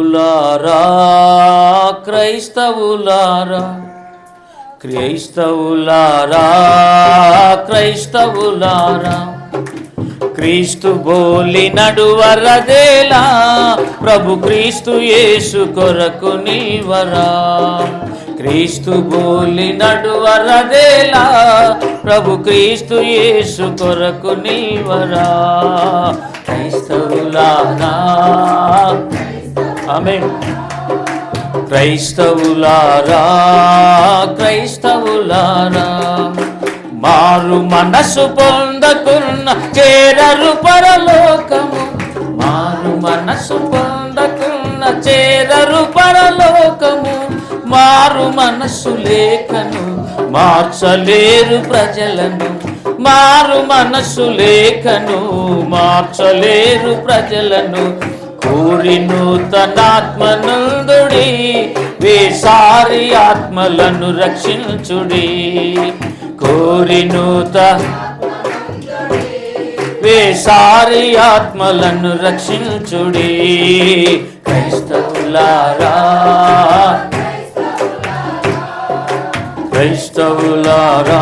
క్రైస్తవులారా క్రైస్తవులారా క్రైస్తవులారా క్రైస్తవులారా. క్రీస్తు బోలి నడువరదేలా ప్రభు క్రీస్తు యేసు కొరకు నీవరా. క్రీస్తు బోలి నడువరదేలా ప్రభు క్రీస్తు యేసు కొరకు నీవరా. క్రైస్తవులారా ఆమె క్రైస్తవులారా క్రైస్తవులారా మారు మనసు పొందకున్న చేరరు పరలోకము. మారు మనసు పొందకున్న చేరరు పరలోకము. మారు మనసు లేఖను మార్చలేరు ప్రజలను. మారు మనసు లేఖను మార్చలేరు ప్రజలను. కోరి నూతనాత్మనందుడి వేసారి ఆత్మలను రక్షించుడి. కోరి నూత వేసారి ఆత్మలను రక్షించుడి. క్రైస్తవులారా క్రైస్తవులారా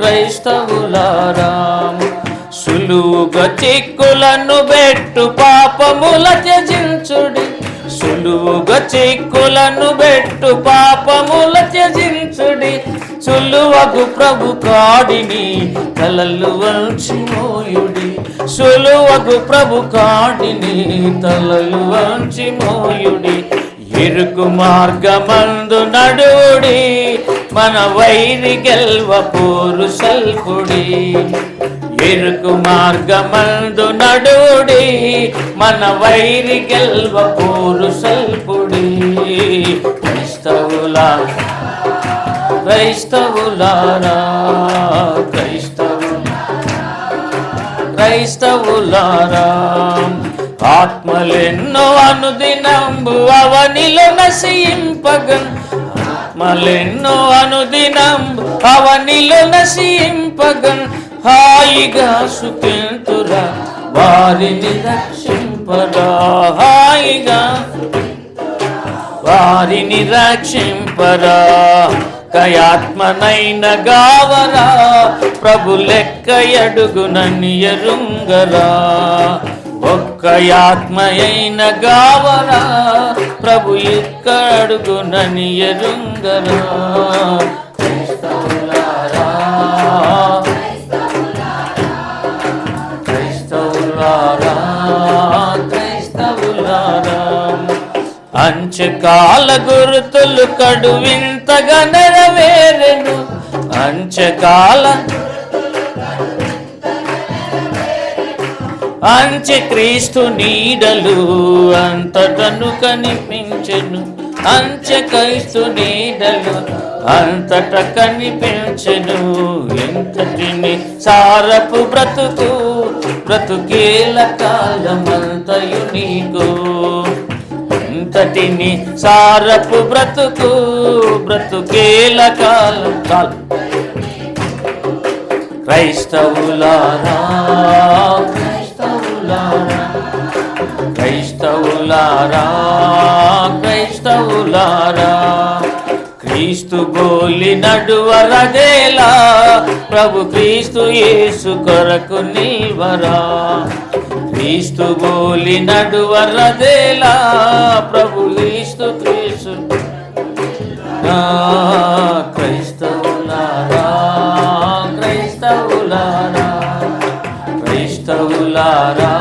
క్రైస్తవులారా సులువుగా చిక్కులను పెట్టుపా పాపముల త్యజించుడి. సులువుగా చిక్కులను పెట్టు పాపముల త్యజించుడి. సులువగు ప్రభు కాడిని తలలు వంచిమోయుడి సులువగు ప్రభు కాడిని తలలు వంచి మోయుడి. ఇరుకు మార్గమందు నడుడి మన వైరి గెల్వ పోరు సల్పుడి. ఇరుకు మార్గమందు నడుడి మన వైరి గెల్వ పోరు సల్పుడి. క్రైస్తవుల క్రైస్తవులారా క్రైస్తవు క్రైస్తవులారా. ఆత్మలెన్నో అనుదినంబు అవనిలో నశింపగన్. ఆత్మలెన్నో అనుదినంబు అవనిలో నశింపగన్. హాయిగా సుఖింతురా వారిని రక్షింపరా. హాయిగా వారిని రక్షింపరా. కయాత్మనైన గావరా ప్రభు లెక్క ఎడుగునని ఎరుంగరా. ఒక్క ఆత్మయైన గావరా ప్రభు ఎక్క అడుగునని ఎరుంగరా. అంచకాల గుర్తులు కడువింతగా నెరవేరెను. అంచకాల అంత్యక్రీస్తు నీడలు అంతటను కనిపించెను. అంత్యక్రీస్తు నీడలు అంతట కనిపించెను. ఎంతటిని సారపు బ్రతుకు బ్రతుకేల కాలమంతయు నీకు ఎంతటిని సారపు బ్రతుకు బ్రతుకేల కాలం కాలం. క్రైస్తవులారా క్రైస్తవులారా క్రైస్తవులారా క్రైస్తవులారా క్రీస్తు గోలి నడువరదేలా ప్రభు క్రీస్తు యేసు కొరకు నిల్వరా. క్రీస్తు గోలి నడువరదేలా క్రైస్తవులారా క్రైస్తవులారా